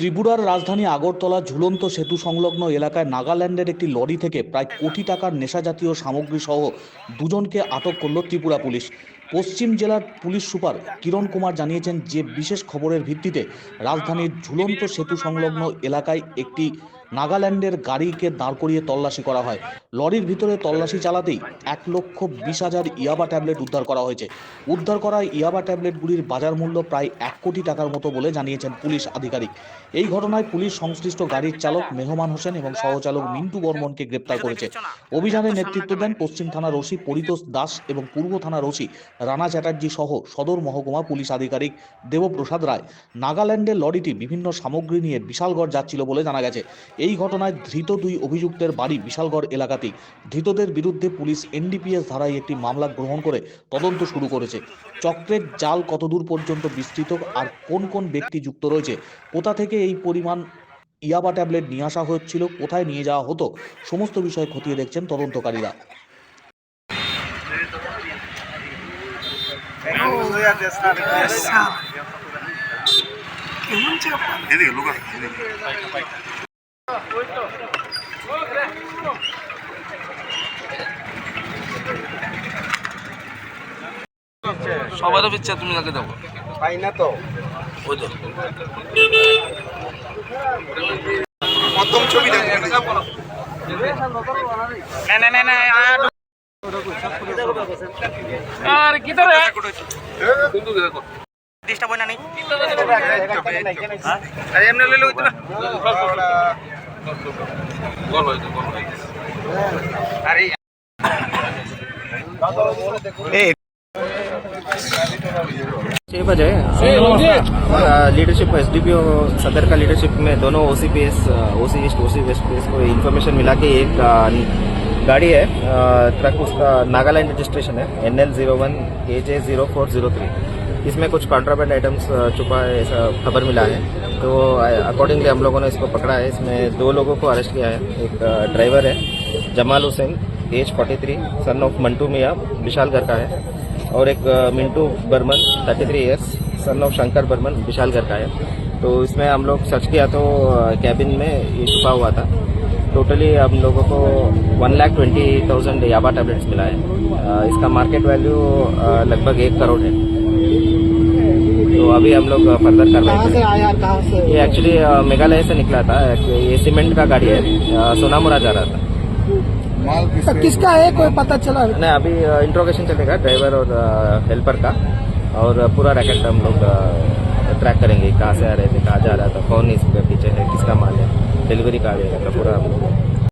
ত্রিপুরার রাজধানী আগরতলা ঝুলন্ত সেতু সংলগ্ন এলাকায় নাগাল্যান্ডের একটি লরি থেকে প্রায় কোটি টাকার নেশাজাতীয় সামগ্রী সহ দুজনকে আটক করল ত্রিপুরা পুলিশ। পশ্চিম জেলার পুলিশ সুপার কিরণ কুমার জানিয়েছেন যে, বিশেষ খবরের ভিত্তিতে রাজধানীর ঝুলন্ত সেতু সংলগ্ন এলাকায় একটি নাগাল্যান্ডের গাড়িকে দাঁড় করিয়ে তল্লাশি করা হয়। লরির ভিতরে তল্লাশি চালাতেই এক লক্ষ বিশ হাজার ইয়াবা ট্যাবলেট উদ্ধার করা হয়েছে। উদ্ধার করা ইয়াবা ট্যাবলেটগুলির বাজার মূল্য প্রায় এক কোটি টাকার মতো বলে জানিয়েছেন পুলিশ আধিকারিক। এই ঘটনায় পুলিশ সংশ্লিষ্ট গাড়ির চালক মেহমান হোসেন এবং সহচালক মিন্টু বর্মনকে গ্রেপ্তার করেছে। অভিযানে নেতৃত্ব দেন পশ্চিম থানার ওসি পরিতোষ দাস এবং পূর্ব থানার ওসি রানা চ্যাটার্জি সহ সদর মহকুমা পুলিশ আধিকারিক দেবপ্রসাদ রায়। নাগাল্যান্ডের লরিটি বিভিন্ন সামগ্রী নিয়ে বিশালগড় যাচ্ছিল বলে জানা গেছে। এই ঘটনায় ধৃত দুই অভিযুক্তের বাড়ি বিশালগড় এলাকাতেই ধৃতদের বিরুদ্ধে পুলিশ এনডিপিএস ধারায় একটি মামলা গ্রহণ করে তদন্ত শুরু করেছে চক্রের জাল কতদূর পর্যন্ত বিস্তৃত আর কোন কোন ব্যক্তি যুক্ত রয়েছে কোথা থেকে এই পরিমাণ ইয়াবা ট্যাবলেট নিয়ে আসা হচ্ছিল কোথায় নিয়ে যাওয়া হতো সমস্ত বিষয় খতিয়ে দেখছেন তদন্তকারীরা এদিকে লুকা এদিকে সবারও পিচ্ছা তুমি আগে দেবো পাই না তো ওই তো প্রথম ছবিটা আর কি তোরে কিন্তু দেখো ডিস্টার্ব হয় না নি আরে এমনি লইলে হইতো না leadership S D P O Sadar का लीडरशिप में दोनों O C P S O C east O C west P S को इन्फॉर्मेशन मिला के एक गाड़ी है ट्रक उसका नागालैंड रजिस्ट्रेशन है N L zero one A J zero four zero three इसमें कुछ कॉन्ट्राबेंड आइटम्स छुपा है, ऐसा खबर मिला है। तो अकॉर्डिंगली हम लोगों ने इसको पकड़ा है। इसमें दो लोगों को अरेस्ट किया है। एक ड्राइवर है, Jamal Hussain age forty three son of Mantu Mian Vishalgarh का है। और एक Mintu Barman thirty three years son of Shankar Barman Vishalgarh का है। तो इसमें हम लोग सर्च किया तो कैबिन में ये छुपा हुआ था। टोटली हम लोगों को one lakh twenty thousand yaba tablets मिला है। इसका मार्केट वैल्यू लगभग एक करोड़ है। अभी हम लोग फर्दर कार्रवाई करेंगे ये एक्चुअली मेघालय से निकला था। ये सीमेंट का गाड़ी है। सोनामुरा जा रहा था। तो किसका है? कोई पता चला? नहीं अभी इंट्रोगेशन चलेगा ड्राइवर और हेल्पर का। और पूरा रैकेट हम लोग ट्रैक करेंगे। कहाँ से आ रहे थे कहाँ जा रहा था कौन इसके पीछे है किसका माल है। डिलीवरी कहाँ देगा पूरा हम लोग।